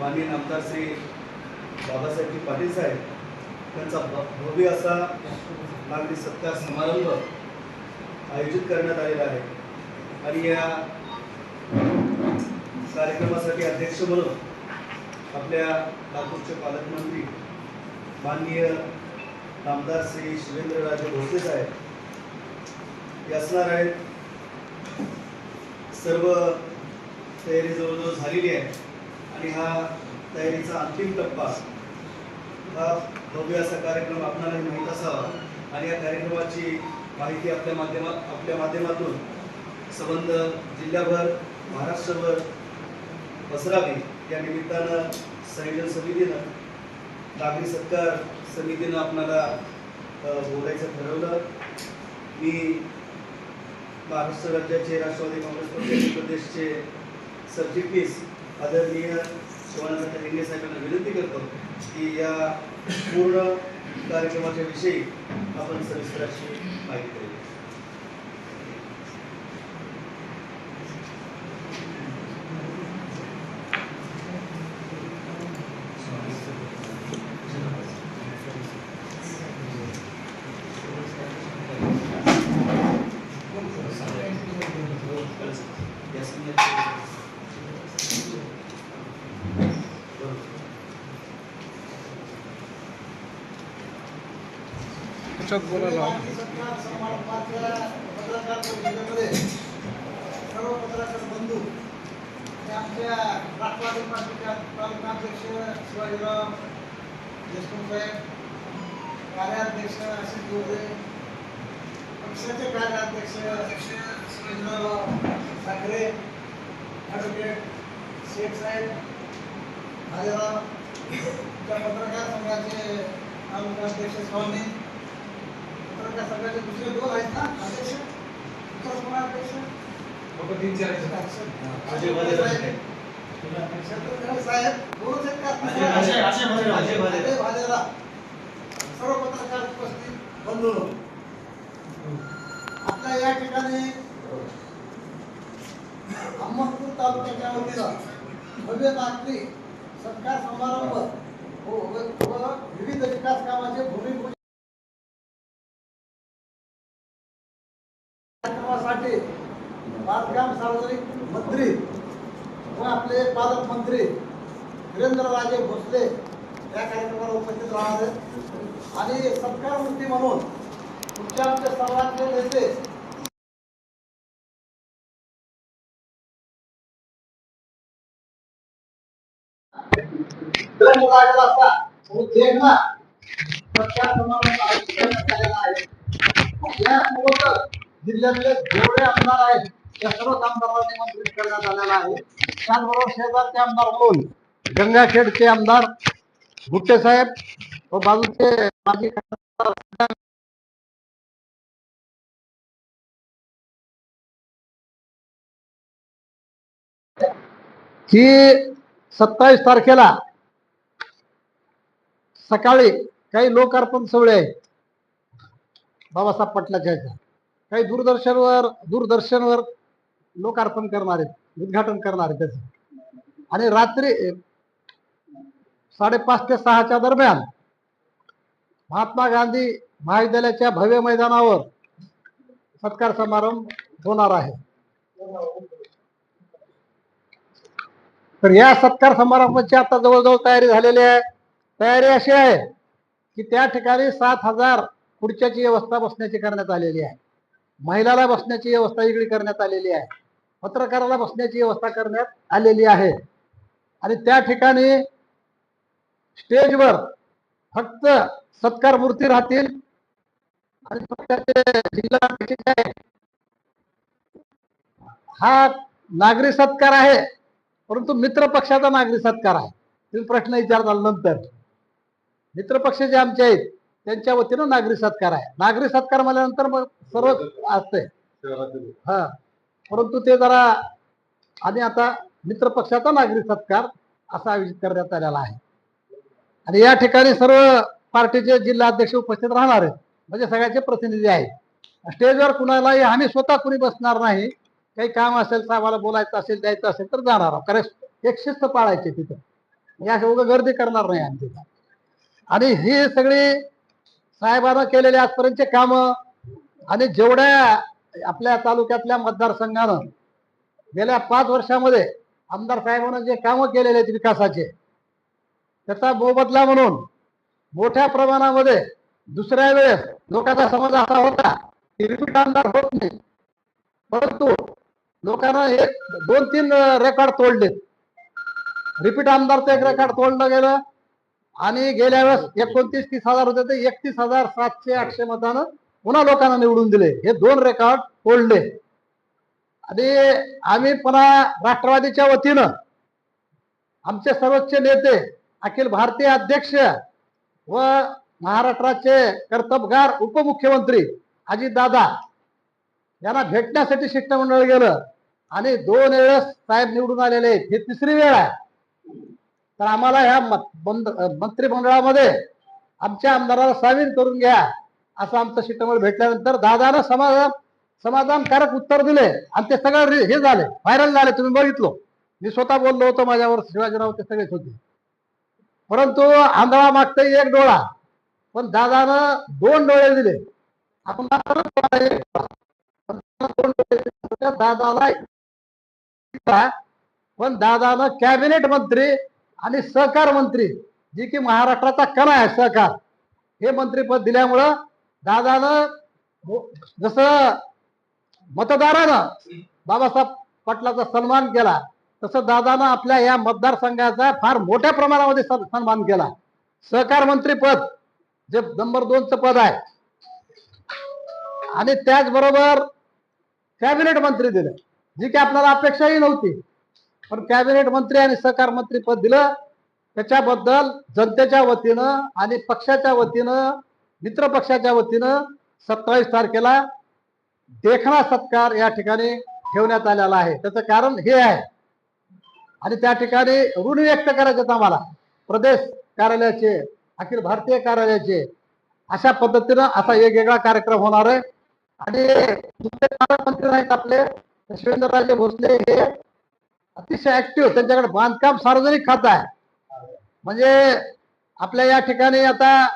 माननीय आमदार श्री बाबासाहेबजी पाटील साहेब त्यांचा भव्य असा नागरिक सत्कार समारंभ आयोजित करण्यात आलेला आहे. आणि या कार्यक्रमासाठी अध्यक्ष म्हणून आपल्या लातूरचे पालकमंत्री माननीय आमदार श्री शिवेंद्रराजे भोसले साहेब हे असणार आहेत. सर्व तयारी जवळजवळ झालेली आहे. आणि हा तयारीचा अंतिम टप्पा हा भव्य असा कार्यक्रम आपणाला माहीत असावा. आणि या कार्यक्रमाची माहिती आपल्या माध्यमात आपल्या माध्यमातून संबंध जिल्ह्याभर महाराष्ट्रभर पसरावी. या निमित्तानं संयोजन समितीनं नागरी सत्कार समितीनं आपणाला बोलायचं ठरवलं. मी महाराष्ट्र राज्याचे राष्ट्रवादी काँग्रेस पक्षाचे प्रदेशचे सरचिटणीस आदरणीय शिवानंद हिंगे साहेबांना विनंती करतो की या पूर्ण कार्यक्रमाच्या विषयी आपण सविस्तराची माहिती करूया त्याच्यात बोलायला सर्व पत्रकार बंधू आणि आमच्या राष्ट्रवादी पार्टीच्या तालुकाध्यक्ष शिवाजीराव देशमुख साहेब कार्याध्यक्ष आशिष गोरे पक्षाचे कार्याध्यक्ष शिवेंद्रराव साखरे ॲडव्होकेट शेख साहेब राजाराव त्या पत्रकार संघाचे तालुकाध्यक्ष स्वामी संघाचे दुसरे दोन आहेत ना अध्यक्ष? दुसरा कोण अध्यक्ष? साहेब. दोनच आहेत का. सर्व पत्रकार उपस्थित बंधू. आपल्या या ठिकाणी अहमदपूर तालुक्याच्या वतीनं भव्य नागरी सत्कार समारंभ व विविध विकास कामाचे भूमिपूजन कार्यक्रमासाठी बांधकाम सार्वजनिक मंत्री व आपले पालकमंत्री वीरेंद्रराजे भोसले या कार्यक्रमाला उपस्थित राहणार आहेत. आणि सत्कार मूर्ती म्हणून तुमच्या आमच्या सर्वांचे नेते जिल्ह्यातले जेवढे आमदार आहेत त्या सर्व आमदारांना निमंत्रित करण्यात आलेला आहे. त्याचबरोबर शेजारचे आमदार म्हणून गंगाखेडचे आमदार गुट्टे साहेब व बाजूचे माजी खासदार की सत्तावीस तारखेला सकाळी काही लोकार्पण सोहळे आहेत बाबासाहेब पटलाच्या काही दूरदर्शनवर दूरदर्शनवर लोकार्पण करणार. आहेत उद्घाटन करणार आहेत त्याचं. आणि रात्री साडेपाच ते सहाच्या दरम्यान महात्मा गांधी महाविद्यालयाच्या भव्य मैदानावर सत्कार समारंभ होणार आहे. तर या सत्कार समारंभाची आता जवळजवळ तयारी झालेली आहे. तयारी अशी आहे की त्या ठिकाणी सात हजार खुर्च्याची व्यवस्था बसण्याची करण्यात आलेली आहे. महिलाला बसण्याची व्यवस्था इकडे करण्यात आलेली आहे. पत्रकाराला बसण्याची व्यवस्था करण्यात आलेली आहे. आणि त्या ठिकाणी स्टेजवर फक्त सत्कार मूर्ती राहतील. आणि पक्षाचे जिल्हा अध्यक्ष आहे हा नागरी सत्कार आहे. परंतु मित्र पक्षाचा नागरी सत्कार आहे. तुम्ही प्रश्न विचारताल नंतर. मित्र पक्ष जे आमचे आहेत त्यांच्या वतीनं नागरी सत्कार आहे. नागरी सत्कार म्हणल्यानंतर मग सर्व असते हा. परंतु ते जरा आणि आता मित्र पक्षाचा नागरी सत्कार असा आयोजित करण्यात आलेला आहे. आणि या ठिकाणी सर्व पार्टीचे जिल्हा अध्यक्ष उपस्थित राहणार आहेत. म्हणजे सगळ्याचे प्रतिनिधी आहेत. स्टेजवर कुणालाही आम्ही स्वतः कुणी बसणार नाही. काही काम असेल तर आम्हाला बोलायचं असेल द्यायचं असेल तर जाणार आहोत. कारण एक शिस्त पाळायची तिथं. या उगा गर्दी करणार नाही आमची आणि ही सगळी साहेबांना केलेली आजपर्यंतचे काम आणि जेवढ्या आपल्या तालुक्यातल्या मतदारसंघानं गेल्या पाच वर्षामध्ये आमदार साहेबांना जे कामं केलेले आहेत विकासाचे त्याचा मोबदला म्हणून मोठ्या प्रमाणामध्ये दुसऱ्या वेळेस लोकांचा समज असा होता की रिपीट आमदार होत नाही. परंतु लोकांना एक दोन तीन रेकॉर्ड तोडले रिपीट आमदारचं एक रेकॉर्ड तोडलं गेलं आणि गेल्या वेळेस एकोणतीस तीस हजार होते ते एकतीस हजार सातशे आठशे मतानं पुन्हा लोकांना निवडून दिले. हे दोन रेकॉर्ड तोडले आणि आम्ही पुन्हा राष्ट्रवादीच्या वतीनं आमचे सर्वोच्च नेते अखिल भारतीय अध्यक्ष व महाराष्ट्राचे कर्तबगार उपमुख्यमंत्री अजितदादा यांना भेटण्यासाठी शिष्टमंडळ गेलं. आणि दोन वेळेस साहेब निवडून आलेले आहेत. ही तिसरी वेळ आहे. तर आम्हाला ह्या मत- बंद- मंत्रिमंडळामध्ये आमच्या आमदाराला सामील करून घ्या. असं आमचं शिष्टमंडळ भेटल्यानंतर दादानं समाधान समाधानकारक उत्तर दिले आणि ते सगळं हे झाले. व्हायरल झाले तुम्ही बघितलो. मी स्वतः बोललो होतो माझ्यावर शिवाजीराव ते सगळेच होते. परंतु आंधळा मागते एक डोळा पण दादानं दोन डोळे दिले. आपण पण दादाला पण दादानं कॅबिनेट मंत्री आणि सहकार मंत्री जी की महाराष्ट्राचा कणा आहे सहकार हे मंत्रीपद दिल्यामुळं दादानं जसं मतदारानं बाबासाहेब पाटलाचा सन्मान केला तसं दादानं आपल्या या मतदारसंघाचा फार मोठ्या प्रमाणामध्ये सन्मान केला. सहकार मंत्री पद जे नंबर दोनचं पद आहे. आणि त्याचबरोबर कॅबिनेट मंत्री दिलं जी की आपल्याला अपेक्षाही नव्हती. पण कॅबिनेट मंत्री आणि सहकार मंत्री पद दिलं त्याच्याबद्दल जनतेच्या वतीनं आणि पक्षाच्या वतीनं मित्र पक्षाच्या वतीनं सत्तावीस तारखेला देखणा सत्कार या ठिकाणी ठेवण्यात आलेला आहे. त्याचं कारण हे आहे. आणि त्या ठिकाणी ऋण व्यक्त करायचे आम्हाला. प्रदेश कार्यालयाचे अखिल भारतीय कार्यालयाचे अशा पद्धतीनं असा वेगवेगळा कार्यक्रम होणार आहे. आणि दुसरे पालकमंत्री नाहीत आपले शिवेंद्रराजे भोसले हे अतिशय ऍक्टिव्ह त्यांच्याकडे बांधकाम सार्वजनिक खातं आहे. म्हणजे आपल्या या ठिकाणी आता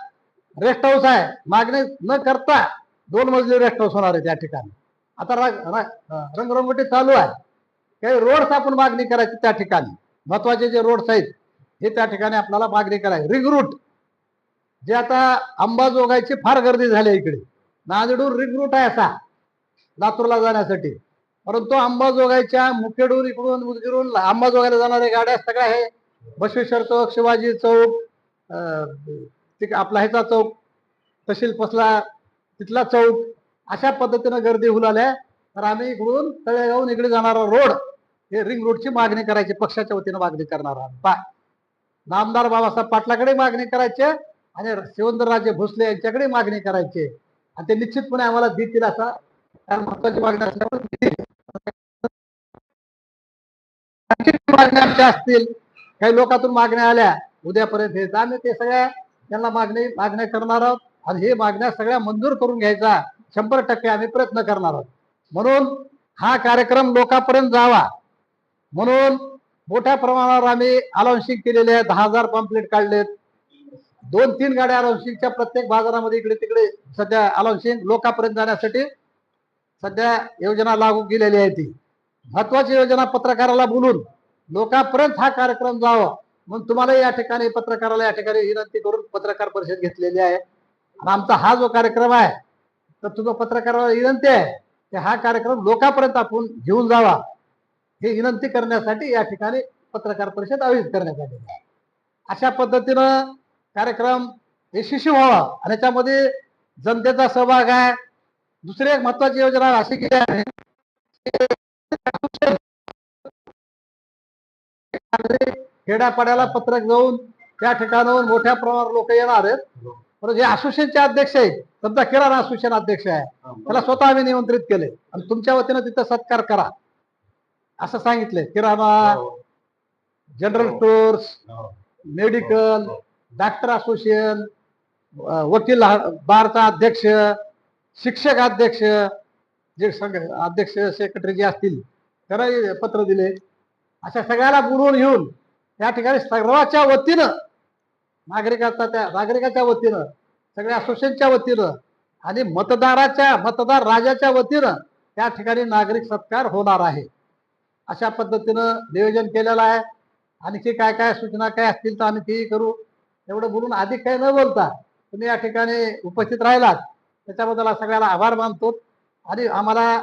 रेस्ट हाऊस आहे. मागणी न करता दोन मजली रेस्ट हाऊस होणार आहे त्या ठिकाणी. आता रंगरंगोटी चालू आहे. काही रोड्स आपण मागणी करायची त्या ठिकाणी. महत्त्वाचे जे रोड्स आहेत हे त्या ठिकाणी आपल्याला मागणी करायची. रिंग रूट जे आता अंबाजोगाईची फार गर्दी झाली इकडे. नांदेडूर रिंग रूट आहे असा. लातूरला जाण्यासाठी. परंतु अंबाजोगाईच्या मुखेडून इकडून उदगीरून अंबाजोगाईला जाणाऱ्या गाड्या सगळ्या हे बसवेश्वर चौक शिवाजी चौक अं, आपला ह्याचा चौक तहसील पसला तिथला चौक अशा पद्धतीनं गर्दी होऊ लागल्या. तर आम्ही इकडून तळेगावून इकडे जाणारा रोड हे रिंग रोडची मागणी करायची पक्षाच्या वतीनं मागणी करणार आहोत. पा नामदार बाबासाहेब पाटलाकडे मागणी करायचे आणि शिवंदरराजे भोसले यांच्याकडे मागणी करायची. आणि ते निश्चितपणे आम्हाला देतील असा कारण महत्वाची मागणी असल्यामुळे मागण्या आमच्या असतील. काही लोकातून मागण्या आल्या. उद्यापर्यंत हे आम्ही ते सगळ्या त्यांना मागणी मागण्या करणार आहोत. आणि हे मागण्या सगळ्या मंजूर करून घ्यायचा. शंभर टक्के आम्ही प्रयत्न करणार आहोत. म्हणून हा कार्यक्रम लोकांपर्यंत जावा. म्हणून मोठ्या प्रमाणावर आम्ही अलाउन्सिंग केलेले आहे दहा हजार पॉम्प्लेट काढलेत. दोन तीन गाड्या अलाउन्सिंगच्या प्रत्येक बाजारामध्ये इकडे तिकडे सध्या अलाउन्सिंग लोकांपर्यंत जाण्यासाठी सध्या योजना लागू केलेली आहे ती. महत्वाची योजना पत्रकाराला बोलून लोकांपर्यंत हा कार्यक्रम जावा. म्हणून तुम्हाला या ठिकाणी पत्रकाराला या ठिकाणी विनंती करून पत्रकार परिषद घेतलेली आहे. आणि आमचा हा जो कार्यक्रम आहे तर तुझा पत्रकाराला विनंती आहे की हा कार्यक्रम लोकांपर्यंत आपण घेऊन जावा. हे विनंती करण्यासाठी या ठिकाणी पत्रकार परिषद आयोजित करण्यात आलेली आहे. अशा पद्धतीनं कार्यक्रम यशस्वी व्हावा आणि याच्यामध्ये जनतेचा सहभाग आहे. दुसरी एक महत्वाची योजना अशी केली आहे. खेड्यापाड्याला पत्रक जाऊन त्या ठिकाणाहून मोठ्या प्रमाणावर लोक येणार आहेत. परंतु जे असोसिएशनचे अध्यक्ष आहेत समजा किराणा असोसिएशन अध्यक्ष आहे त्याला स्वतः आम्ही निमंत्रित केले. आणि तुमच्या वतीनं तिथं सत्कार करा. असं सांगितलंय. किराणा general stores medical doctor association वकील हा- बारचा अध्यक्ष शिक्षक अध्यक्ष जे संघ अध्यक्ष सेक्रेटरी जे असतील त्यांना पत्र दिले. अशा सगळ्याला बोलवून घेऊन त्या ठिकाणी सर्वांच्या वतीनं नागरिकाचा त्या नागरिकाच्या वतीनं सगळ्या असोसिएशनच्या वतीनं आणि मतदाराच्या मतदार राजाच्या वतीनं त्या ठिकाणी नागरिक सत्कार होणार आहे. अशा पद्धतीनं नियोजन केलेलं आहे. आणखी काय काय सूचना काय असतील तर आम्ही तेही करू. एवढं बोलून अधिक काही न बोलता तुम्ही या ठिकाणी उपस्थित राहिलात. त्याच्याबद्दल सगळ्याला आभार मानतो आणि आम्हाला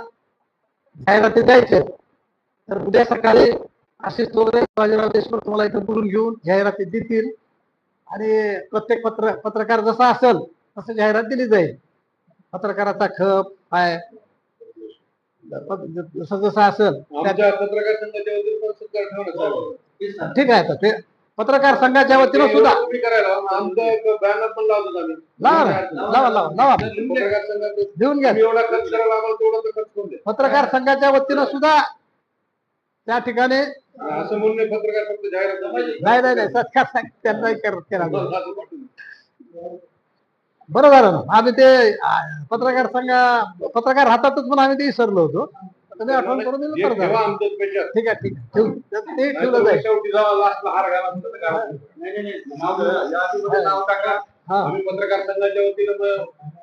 जाहिराती द्यायचे तर उद्या सकाळी आशिष तोगरे बाजीराव देशमुख तुम्हाला इथं बोलून घेऊन जाहिराती देतील. आणि प्रत्येक पत्र पत्रकार जसा असेल तसं जाहिरात दिली जाईल. पत्रकाराचा खप काय जसं जसं असेल आमच्या पत्रकार संघाच्या वतीने पण सत्कार ठेवण्यात आला. ठीक आहे तर ते पत्रकार संघाच्या वतीनं सुद्धा तुम्ही करायला आमचा एक बॅनर पण लावतो आम्ही. लावा ना, लावा लावा लावा. पत्रकार संघात देऊन घ्या. तुम्ही एवढा खर्च करायला आम्हाला तेवढा तर खर्च करून द्या पत्रकार संघाच्या वतीनं सुद्धा त्या ठिकाणी असं म्हणणे पत्रकार फक्त जाहिरात नाही. नाही नाही नाही सत्कार संघ त्यांनाही कर- केला. बरं झालं ना. आम्ही ते आ, पत्रकार संघ पत्रकार हातातच पण आम्ही ते विसरलो होतो. तुम्ही आठवण करून दिलं हे बरं झालं. आमचं. ठीक आहे ठीक आहे. ठेवू. ते ठेवलं जाईल. शेवटी हार घाला म्हणतात तर काय होतं? नाव घ्या. या आधीमध्ये नाव टाका. हा. आम्ही पत्रकार संघाच्या वतीनं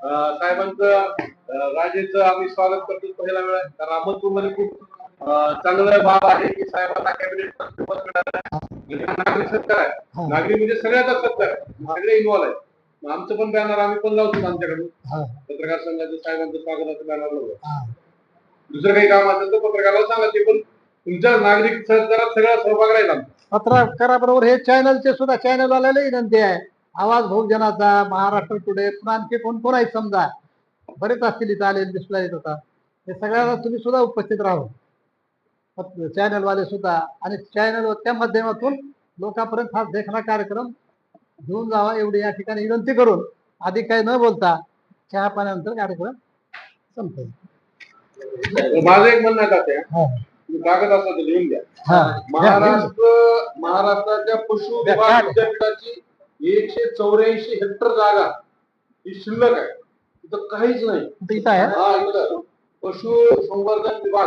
अं, साहेबांचं अं, राजेचं आम्ही स्वागत करतो पहिला वेळा. कारण अहमदपूरमध्ये खूप चांगलं बाब आहे की साहेबांना कॅबिनेट हा. नागरिक सत्कार आहे. हा. नागरिक म्हणजे सगळ्याचा सत्कार आहे. सगळे इन्व्हॉल्व आहे आमचं पण बॅनर आम्ही पण लावतो आमच्याकडून. हा. पत्रकार संघाचं साहेबांचं स्वागताचं बॅनर लावतो हा. दुसरं काही काम असेल तर पत्रकाराला सांगा ते पण. तुमच्या नागरिक सत्कारात सगळा सहभाग राहील. पत्रकाराबरोबर हे चॅनलचे सुद्धा चॅनल वाल्याला विनंती आहे. आवाज बहुजनाचा महाराष्ट्र टुडे पुन्हा आणखी कोण कोण आहेत समजा? बरेच असतील इथं आलेले दिसला येत होता हे सगळ्याला तुम्ही सुद्धा उपस्थित राहू. चॅनल वाले सुद्धा. आणि चॅनलच्या माध्यमातून लोकांपर्यंत हा देखणा कार्यक्रम घेऊन जावा एवढी या ठिकाणी विनंती करून. अधिक काही न बोलता चहा पाण्यानंतर कार्यक्रम संपेल तर माझं एक म्हणणं हा. तुम्ही कागद तर लिहून द्या हा. महाराष्ट्र महाराष्ट्राच्या पशु? विद्यापीठाची एकशे चौऱ्याऐंशी हेक्टर जागा ही शिल्लक आहे. तिथं काहीच नाही. हा पशु संवर्धन विभाग